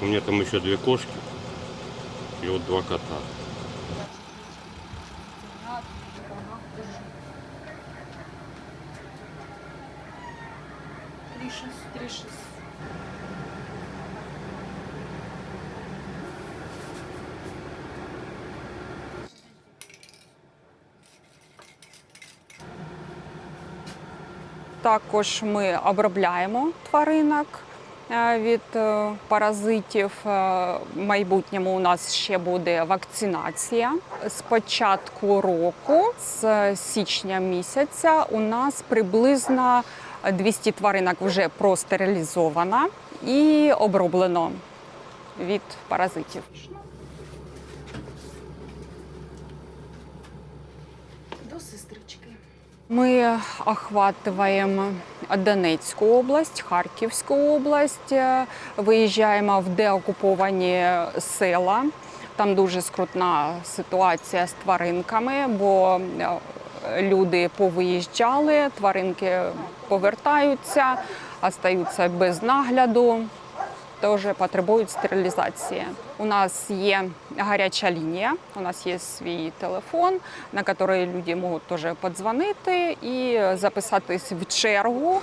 У меня там еще две кошки и вот два кота. Три шесть, три шесть. Також ми обробляємо тваринок е, від е, паразитів. Е, В майбутньому у нас ще буде вакцинація. З початку року, з січня місяця, у нас приблизно 200 тваринок вже простерилізовано і оброблено від паразитів. До сестрички. Ми охватуємо Донецьку область, Харківську область, е, виїжджаємо в деокуповані села. Там дуже скрутна ситуація з тваринками, бо е, люди повиїжджали, тваринки повертаються, остаються без нагляду, теж потребують стерилізації. У нас є гаряча лінія, у нас є свій телефон, на який люди можуть теж подзвонити і записатись в чергу.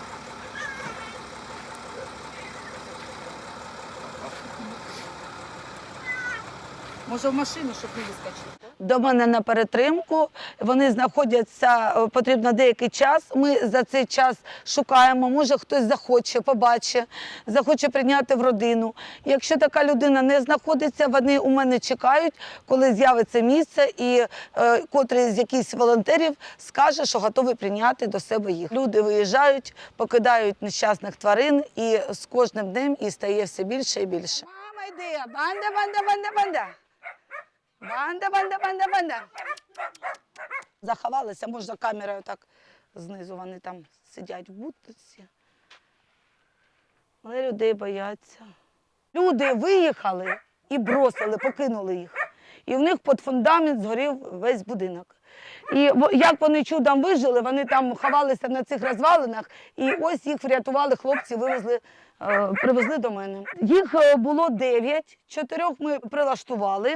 Може в машину, щоб не вискочити? до мене на перетримку. Вони знаходяться е, потрібно деякий час. Ми за цей час шукаємо. Може, хтось захоче, побачить, захоче прийняти в родину. Якщо така людина не знаходиться, вони у мене чекають, коли з'явиться місце, і е, котрий з якихось волонтерів скаже, що готовий прийняти до себе їх. Люди виїжджають, покидають нещасних тварин, і з кожним днем і стає все більше і більше. Мама йде, банда, банда, банда, банда. Банда, банда, банда, банда. Заховалися, можна камерою так знизу. Вони там сидять в будці. Але людей бояться. Люди виїхали і бросили, покинули їх. І в них під фундамент згорів весь будинок. І як вони чудом вижили, вони там ховалися на цих розвалинах, і ось їх врятували хлопці, вивезли, е, привезли до мене. Їх е, було дев'ять, чотирьох ми прилаштували,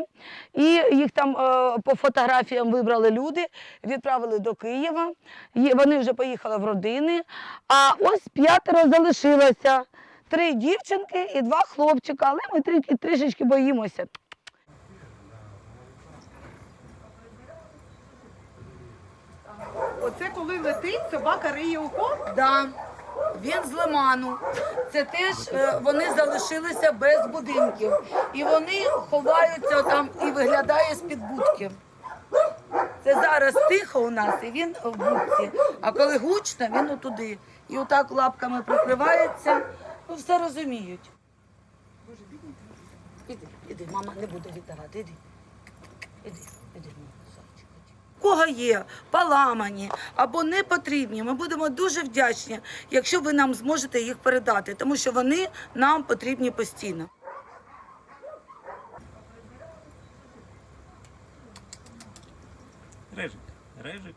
і їх там е, по фотографіям вибрали люди, відправили до Києва. Вони вже поїхали в родини. А ось п'ятеро залишилося. Три дівчинки і два хлопчика, але ми трішечки боїмося. Оце коли летить, собака риє укол. Да. Він з лиману. Це теж е, вони залишилися без будинків. І вони ховаються там і виглядає з-під будки. Це зараз тихо у нас, і він в будці. А коли гучно, він отуди. І отак лапками прикривається. Ну, все розуміють. Боже, Іди, іди, мама не буде віддавати. Іди. Іди, іди, мама, сонечко, іди. У кого є поламані або не потрібні, ми будемо дуже вдячні, якщо ви нам зможете їх передати, тому що вони нам потрібні постійно. Режик, рижик.